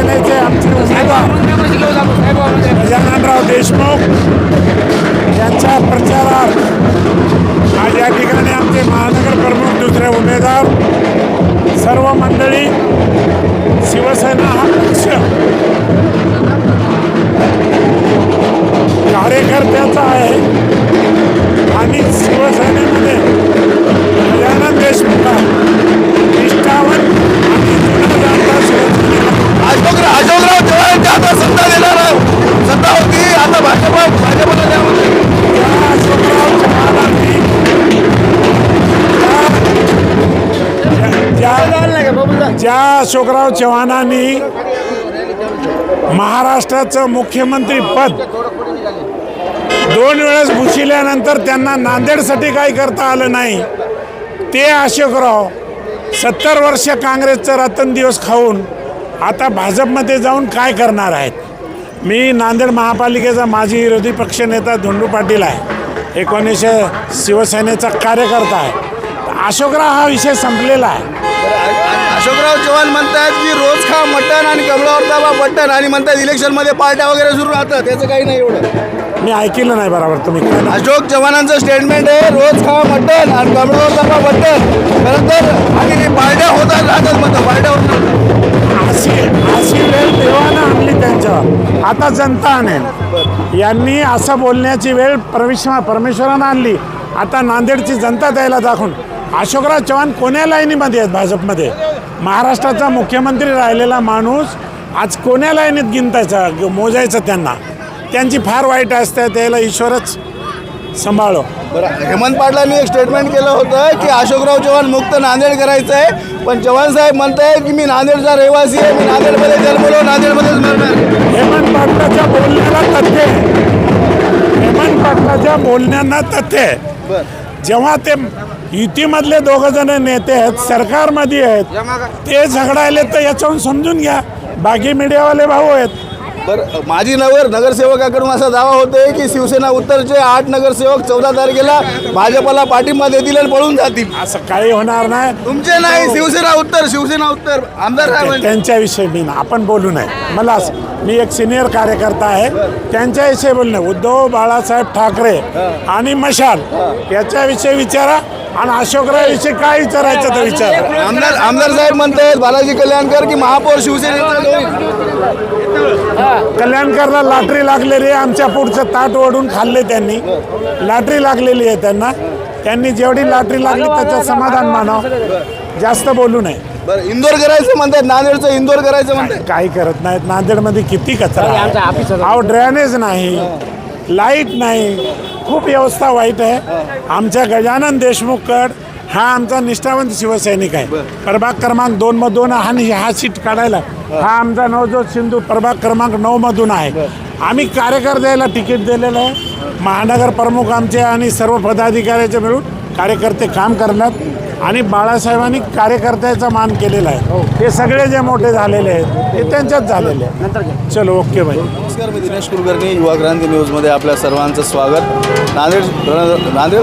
शिवसेनेचे आमचे उमेदवार गजाननराव देशमुख यांच्या प्रचारार्थ आज या ठिकाणी आमचे महानगर प्रमुख दुसरे उमेदवार सर्व मंडळी शिवसेना हा पक्ष ज्या- अशोकराव चव्हाणांनी महाराष्ट्राचं मुख्यमंत्री पद दोन वेळेस भूषिल्यानंतर त्यांना नांदेडसाठी काही करता आलं नाही ते अशोकराव सत्तर वर्ष काँग्रेसचं रतन दिवस खाऊन आता भाजपमध्ये जाऊन काय करणार आहेत? मी नांदेड महापालिकेचा माजी विरोधी पक्षनेता धोंडू पाटील आहे एकोणीसशे शिवसेनेचा कार्यकर्ता आहे. अशोकराव हा विषय संपलेला आहे. अशोकराव चव्हाण म्हणतात की रोज खा मटण आणि कमळावर दाबा बटन आणि म्हणतात इलेक्शनमध्ये पार्ट्या वगैरे सुरू राहतात. त्याचं काही नाही एवढं. मी ऐकलं नाही बरोबर तुम्ही अशोक चव्हाणांचं स्टेटमेंट आहे रोज खा मटण आणि कमळावर दाबा बटन खरं तर आणि पार्ट्या होतात राहतात म्हणतात पार्ट्या होतात अशी अशी वेळ देवानं आणली त्यांच्यावर आता जनता आणेल. यांनी असं बोलण्याची वेळ परमेश्वर परमेश्वरानं आणली. आता नांदेडची जनता द्यायला दाखवून अशोकराव चव्हाण कोण्या लाईनीमध्ये आहेत भाजपमध्ये? महाराष्ट्राचा मुख्यमंत्री राहिलेला माणूस आज कोण्या लाईनीत गिनतायचा मोजायचं त्यांना? त्यांची फार वाईट असते त्याला ईश्वरच सांभाळो. बरं हेमंत पाटलांनी एक स्टेटमेंट केलं होतं की अशोकराव चव्हाण मुक्त नांदेड करायचं आहे पण चव्हाण साहेब म्हणतायत की मी नांदेडचा रहिवासी आहे मी नांदेडमध्ये जन्मलो नांदेडमध्येच मरणार हेमंत पाटलाच्या बोलण्याला तथ्य आहे. हेमंत पाटलाच्या बोलण्यांना तथ्य आहे. जेव्हा ते युतीमधले दोघ जण नेते आहेत सरकारमध्ये आहेत. ते झगडायले तर याच्याहून समजून घ्या. बाकी मीडियावाले भाऊ आहेत. बरं माजी नगर नगरसेवकाकडून असा दावा होतोय की शिवसेना उत्तरचे आठ नगरसेवक चौदा तारखेला भाजपला पाठिंबा देतील आणि पळून जातील. असं काही होणार नाही. तुमचे नाही शिवसेना उत्तर शिवसेना उत्तर. आमदार साहेबांचे. त्यांच्याविषयी मी ना- आपण बोलू नये. मला मी एक सिनियर कार्यकर्ता आहे. त्यांच्याविषयी बोलू नये उद्धव बाळासाहेब ठाकरे आणि मशाल याच्याविषयी विचारा. आणि अशोकराविषयी काय विचारायचं तर विचारा. आमदार आमदार साहेब म्हणतायत बालाजी कल्याणकर की महापौर शिवसेनेचा. कल्याणकरला लॉटरी लागलेली आहे आमच्या पुढचं ताट ओढून खाल्ले त्यांनी. लॉटरी लागलेली आहे त्यांना. त्यांनी जेवढी लॉटरी लागली त्याचं समाधान मानाव. जास्त बोलू नये. बरं इंदोर करायचं म्हणतात नांदेडचं इंदोर करायचं म्हणतात. काही करत नाहीत? नांदेडमध्ये किती कचरा आहे. अहो ड्रेनेज नाही. लाइट नाही. खूप व्यवस्था वाईट आहे. आमच्या गजानन देशमुखकड हा आमचा निष्ठावंत शिवसैनिक आहे. प्रभाग क्रमांक दोन मधून हा नि- हा सीट काढायला हा. आमचा नवजोत सिंधू प्रभाग क्रमांक नऊ मधून आहे. आम्ही कार्यकर्त्याला तिकीट दिलेलं आहे. महानगर प्रमुख आमचे आणि सर्व पदाधिकाऱ्याचे मिळून कार्यकर्ते काम करण्यात आणि बाळासाहेबांनी कार्यकर्त्याचा मान केलेला आहे. हे सगळे जे मोठे झालेले आहेत ते त्यांच्याच झालेले आहेत. चलो ओके भाई नमस्कार मी दिनेश कुलकर्णी युवा क्रांती न्यूजमध्ये आपल्या सर्वांचं स्वागत. नांदेड रण- नांदेड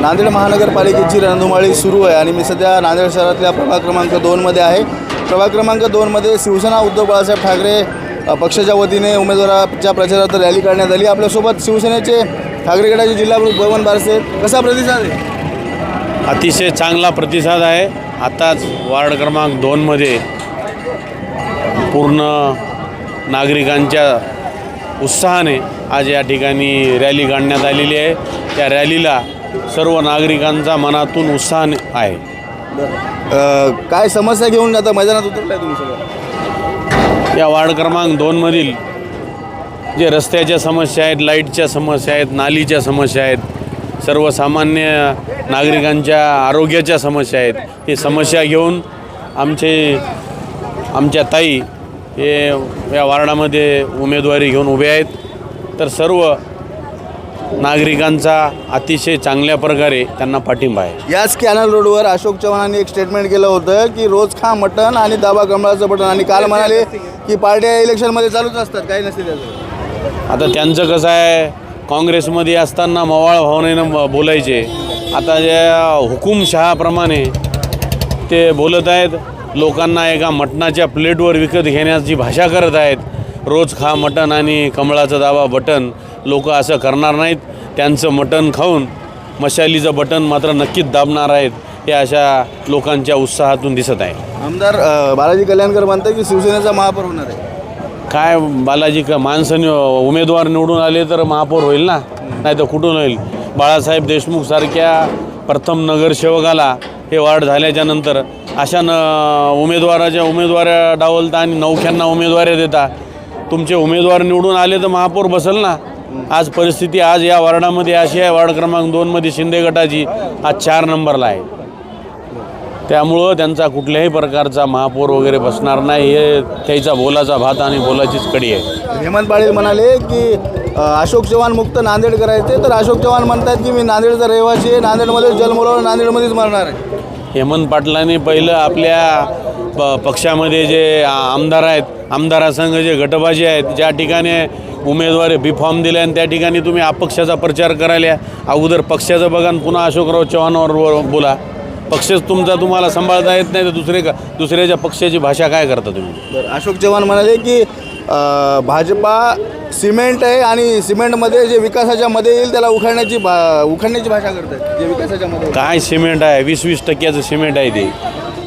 नांदेड महानगरपालिकेची रणधुमाळी सुरू आहे आणि मी सध्या नांदेड शहरातल्या प्रभाग क्रमांक दोनमध्ये आहे. प्रभाग क्रमांक दोनमध्ये शिवसेना उद्धव बाळासाहेब ठाकरे पक्षाच्या वतीने उमेदवाराच्या प्रचारार्थ रॅली करण्यात आली. आपल्यासोबत शिवसेनेचे ठाकरे गटाचे जिल्हा प्रमुख भगवान बारसे. कसा प्रतिसाद आहे? अतिशय चांगला प्रतिसाद आहे. आताच वार्ड क्रमांक दोनमध्ये पूर्ण नागरिकांच्या उत्साहाने आज या ठिकाणी रॅली काढण्यात आलेली आहे. त्या रॅलीला सर्व नागरिकांचा मनातून उत्साह आहे. काय समस्या घेऊन आता मैदानात उतरलाय तुम्ही सगळं? या वार्ड क्रमांक दोनमधील जे रस्त्याच्या समस्या आहेत लाईटच्या समस्या आहेत नालीच्या समस्या आहेत सर्वसामान्य नागरिकांच्या आरोग्याच्या समस्या आहेत. ही समस्या घेऊन आमचे आमच्या ताई हे या वार्डामध्ये उमेदवारी घेऊन उभे आहेत. तर सर्व नागरिकांचा अतिशय चांगल्या प्रकारे त्यांना पाठिंबा आहे. याच कॅनल रोडवर अशोक चव्हाणांनी एक स्टेटमेंट केलं होतं की रोज खा मटण आणि दाबा कमळाचं बटन आणि काल म्हणाले की पार्ट्या इलेक्शनमध्ये चालूच असतात. काही नसते त्याचं. आता त्यांचं कसं आहे? काँग्रेसमध्ये असताना मवाळ भावनेनं बोलायचे. आता ज्या हुकुमशहाप्रमाणे ते बोलत आहेत लोकांना एका मटणाच्या प्लेटवर विकत घेण्याची भाषा करत आहेत. रोज खा मटण आणि कमळाचं दावा बटन लोक असं करणार नाहीत. त्यांचं मटण खाऊन मशालीचं बटन मात्र नक्कीच दाबणार आहेत हे अशा लोकांच्या उत्साहातून दिसत आहे. आमदार बालाजी कल्याणकर म्हणतात की शिवसेनेचा महापौर होणार आहे. काय बालाजी का माणसं उमेदवार निवडून आले तर महापौर होईल ना? नाही तर कुठून होईल? बाळासाहेब देशमुखसारख्या प्रथम नगरसेवकाला हे वाढ झाल्याच्यानंतर अशा न उमेदवाराच्या उमेदवाऱ्या डावलता आणि नौख्यांना उमेदवाऱ्या देता तुमचे उमेदवार निवडून आले तर महापौर बसल ना? आज परिस्थिती आज या वार्डामध्ये अशी आहे. वार्ड क्रमांक दोनमध्ये शिंदे गटाची आज चार नंबरला आहे. त्यामुळं त्यांचा कुठल्याही प्रकारचा महापौर वगैरे बसणार नाही. हे त्याचा बोलाचा भात आणि बोलाचीच कडी आहे. हेमंत पाटील म्हणाले की अशोक चव्हाण मुक्त नांदेड करायचे तर अशोक चव्हाण म्हणतात की मी नांदेडचा रहिवासी आहे नांदेडमध्ये जन्मलो नांदेडमध्येच मरणार आहे. हेमंत पाटलांनी पहिलं आपल्या प पक्षामध्ये जे आमदार आहेत आमदारासंघ जे गटबाजी आहेत ज्या ठिकाणी उमेदवारी बी फॉर्म दिले आणि त्या ठिकाणी तुम्ही अपक्षाचा प्रचार करायला अगोदर पक्षाचं बघा आणि पुन्हा अशोकराव चव्हाणावर बोला. पक्षच तुमचा तुम्हाला सांभाळता येत नाही तर दुसरे का दुसऱ्याच्या पक्षाची भाषा काय करता तुम्ही? बरं अशोक चव्हाण म्हणाले की अ, भाजपा सिमेंट आहे आणि सिमेंटमध्ये जे विकासाच्या मध्ये येईल त्याला उखाडण्याची भा उखाडण्याची भाषा करतात जे विकासाच्या मध्ये येईल. काय सिमेंट आहे? वीस वीस टक्क्याचं सिमेंट आहे ते.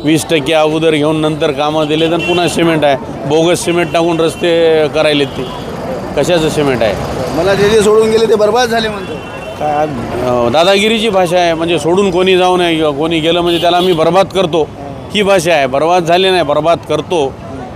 वीस टक्के अगोदर घेऊन नंतर कामं दिले तर पुन्हा सिमेंट आहे. बोगस सिमेंट टाकून रस्ते करायलेत ते. कशाचं सिमेंट आहे? मला जे जे सोडून गेले ते बर्बाद झाले म्हणतात. काय अं, दादागिरीची भाषा आहे म्हणजे सोडून कोणी जाऊ नये किंवा कोणी गेलं म्हणजे त्याला मी बर्बाद करतो. ही भाषा आहे बर्बाद झाली नाही बर्बाद करतो.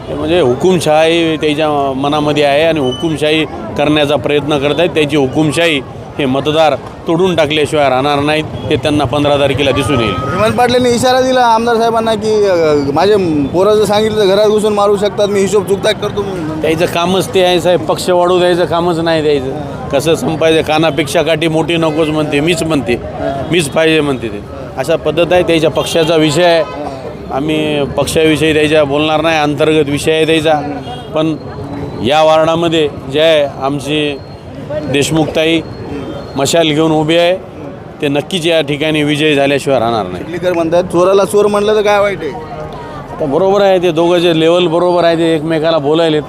हे म्हणजे हुकुमशाही त्याच्या मनामध्ये आहे आणि हुकुमशाही करण्याचा प्रयत्न करत आहेत. त्याची हुकुमशाही हे मतदार तोडून टाकल्याशिवाय राहणार नाहीत हे त्यांना पंधरा तारखेला दिसून येईल. हेमंत पाटलांनी इशारा दिला आमदार साहेबांना की अ, माझे पोरं जर सांगितलं तर घरात घुसून मारू शकतात मी हिशोब चुकता करतो म्हणून. त्याचं कामच ते आहे साहेब पक्ष वाढू द्यायचं कामच नाही द्यायचं. कसं संपायचं? कानापेक्षा काठी मोठी नकोच म्हणते मीच म्हणते. मीच पाहिजे म्हणते ते. अशा पद्धत आहे त्याच्या पक्षाचा विषय आहे. आम्ही पक्षाविषयी त्याच्या बोलणार नाही अंतर्गत विषय आहे त्याचा. पण या वार्डामध्ये जे आहे आमची देशमुखताई मशाल घेऊन उभी आहे. ते नक्कीच या ठिकाणी विजय झाल्याशिवाय राहणार नाही. चिखलीकर म्हणतात चोराला चोर म्हणलं तर काय वाईट आहे? आता बरोबर आहे ते दोघं जे लेवल बरोबर आहे ते एकमेकाला बोलायलेत.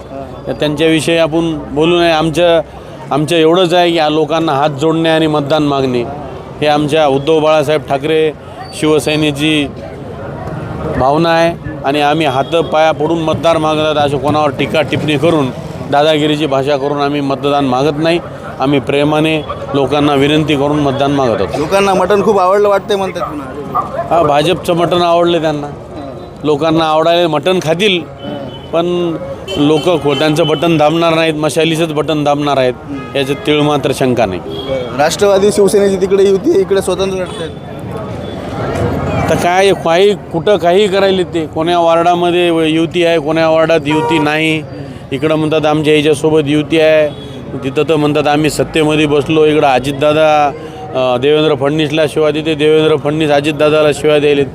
तर त्यांच्याविषयी आपण बोलू नये. आमचं आमचं एवढंच आहे की या लोकांना हात जोडणे आणि मतदान मागणे. हे आमच्या उद्धव बाळासाहेब ठाकरे शिवसेनेची भावना आहे आणि आम्ही हात पाया पडून मतदार मागतात अशा कोणावर टीका टिप्पणी करून दादागिरीची भाषा करून आम्ही मतदान मागत नाही. आम्ही प्रेमाने लोकांना विनंती करून मतदान मागत होतो. लोकांना मटण खूप आवडलं वाटते म्हणतात पुन्हा. हा भाजपचं मटण आवडले त्यांना. लोकांना आवडायला मटण खातील पण लोक त्यांचं बटन दाबणार नाहीत मशालीचंच बटन दाबणार आहेत. याच्यात तीळ मात्र शंका नाही. राष्ट्रवादी शिवसेनेची तिकडे युती इकडे स्वतंत्र लढत आहेत तर काय काही कुठं काही करायले ते? कोण्या वार्डामध्ये युती आहे कोण्या वार्डात युती नाही. इकडं म्हणतात आमच्या ह्याच्यासोबत युती आहे. तिथं तर म्हणतात आम्ही सत्तेमध्ये बसलो. इकडं अजितदादा अं, देवेंद्र फडणवीसला शिवाय देते. देवेंद्र फडणवीस अजितदादाला शिवाय द्यायलेत.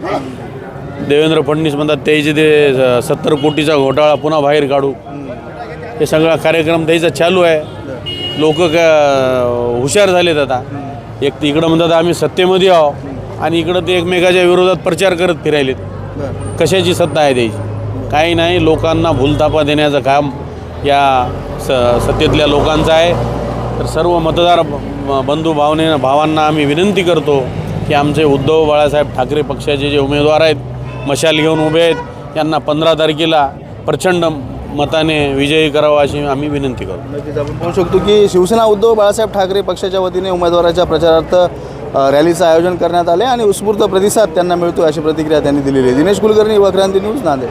देवेंद्र फडणवीस म्हणतात त्याचे ते सत्तर कोटीचा घोटाळा पुन्हा बाहेर काढू. हे सगळा कार्यक्रम त्याचा चालू आहे. लोक का हुशार झालेत आता. एक तर इकडं म्हणतात आम्ही सत्तेमध्ये आहो आणि इकडं ते एकमेकाच्या विरोधात प्रचार करत फिरायलेत. कशाची सत्ता आहे त्याची? काही नाही लोकांना भूलथापा देण्याचं काम या स सत्तेतल्या लोकांचं आहे. तर सर्व मतदार ब- बंधू भावने भावांना आम्ही विनंती करतो की आमचे उद्धव बाळासाहेब ठाकरे पक्षाचे जे उमेदवार आहेत मशाल घेऊन उभे आहेत. यांना पंधरा तारखेला प्रचंड मताने विजयी करावा अशी आम्ही विनंती करू नक्कीच. आपण पाहू शकतो की शिवसेना उद्धव बाळासाहेब ठाकरे पक्षाच्या वतीने उमेदवाराच्या प्रचारार्थ रॅलीचं आयोजन करण्यात आले आणि उत्स्फूर्त प्रतिसाद त्यांना मिळतो अशी प्रतिक्रिया त्यांनी दिलेली आहे. दिनेश कुलकर्णी व क्रांती न्यूज नांदेड.